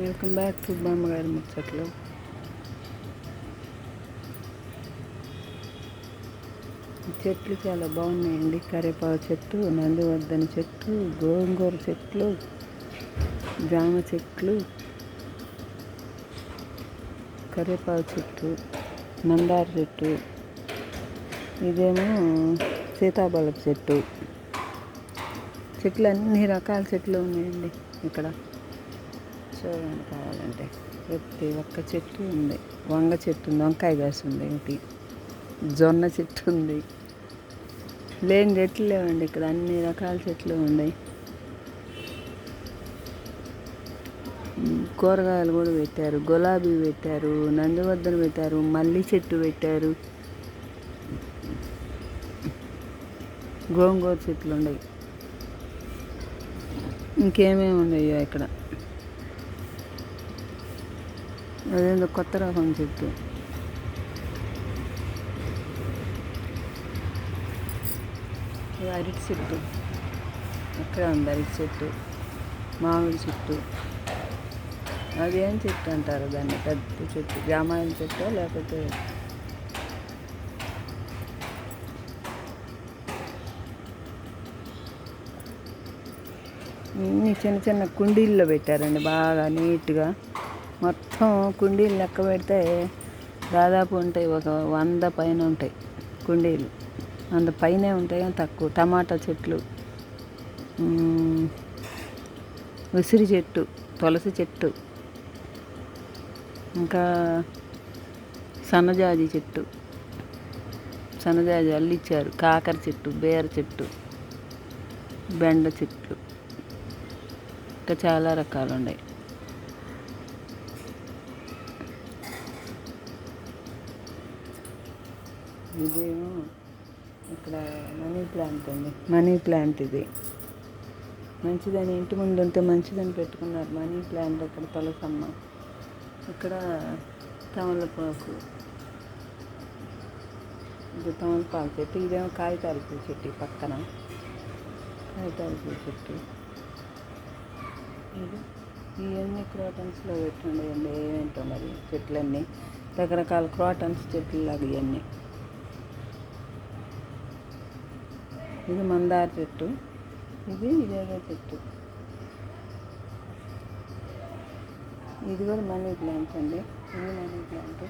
Welcome back to బామ్మగారి ముచ్చట్లు చెట్లు చాలా బాగున్నాయండి. కరేపావు చెట్టు నందివర్ధన చెట్టు గోంగూర చెట్లు జామ చెట్లు కరేపావు చెట్టు మందార చెట్టు ఇదేమో సీతాఫలపు చెట్టు. చెట్లు అన్ని రకాల చెట్లు ఉన్నాయండి ఇక్కడ. చూడండి కావాలంటే. ప్రతి ఒక్క చెట్టు ఉంది. వంగ చెట్టు ఉంది వంకాయ కాసి ఉంది ఒకటి జొన్న చెట్టు ఉంది. లేని చెట్లు లేవండి ఇక్కడ అన్ని రకాల చెట్లు ఉన్నాయి. కూరగాయలు కూడా పెట్టారు గులాబీ పెట్టారు నందివర్ధన పెట్టారు మల్లి చెట్టు పెట్టారు. గోంగూర చెట్లు ఉన్నాయి. ఇంకేమేమి ఉన్నాయో ఇక్కడ? అదేందో కొత్త రకం చెట్టు. అరటి చెట్టు. అక్కడ ఉంది అరటి చెట్టు? మామిడి చెట్టు. అదేం చెట్టు అంటారు దాన్ని? పెద్ద చెట్టు జామాయిల చెట్టు లేకపోతే ఇన్ని చిన్న చిన్న కుండీల్లో పెట్టారండి బాగా నీట్గా. మొత్తం కుండీలు లెక్క పెడితే దాదాపు ఉంటాయి ఒక వంద పైన ఉంటాయి కుండీలు. వంద పైనే ఉంటాయి తక్కువ. టమాటా చెట్లు ఉసిరి చెట్టు తులసి చెట్టు ఇంకా సన్నజాజి చెట్టు. సన్నజాజి అల్లిచ్చారు కాకర చెట్టు బేర చెట్టు బెండ చెట్లు. ఇంకా చాలా రకాలు ఉన్నాయి. ఇదేమో ఇక్కడ మనీ ప్లాంట్ అండి. మనీ ప్లాంట్ ఇది. మంచిదని ఇంటి ముందు ఉంటే మంచిదని పెట్టుకున్నారు. మనీ ప్లాంట్ ఇక్కడ తలసమ్మ. ఇక్కడ తమలపాకు ఇది తమలపాకు చెట్టు. ఇదేమో కాగితాల పూ చెట్టు పక్కన. కాగితాల పూ చెట్టు. ఇది ఇవన్నీ క్రోటన్స్లో పెట్టుండేయండి ఏంటో మరి చెట్లన్నీ. రకరకాల క్రోటన్స్ చెట్లు లాగా ఇవన్నీ. ఇది మందార చెట్టు. ఇది ఇదేదో చెట్టు. ఇది కూడా మనీ ప్లాంట్ అండి. ఇది మనీ ప్లాంట్.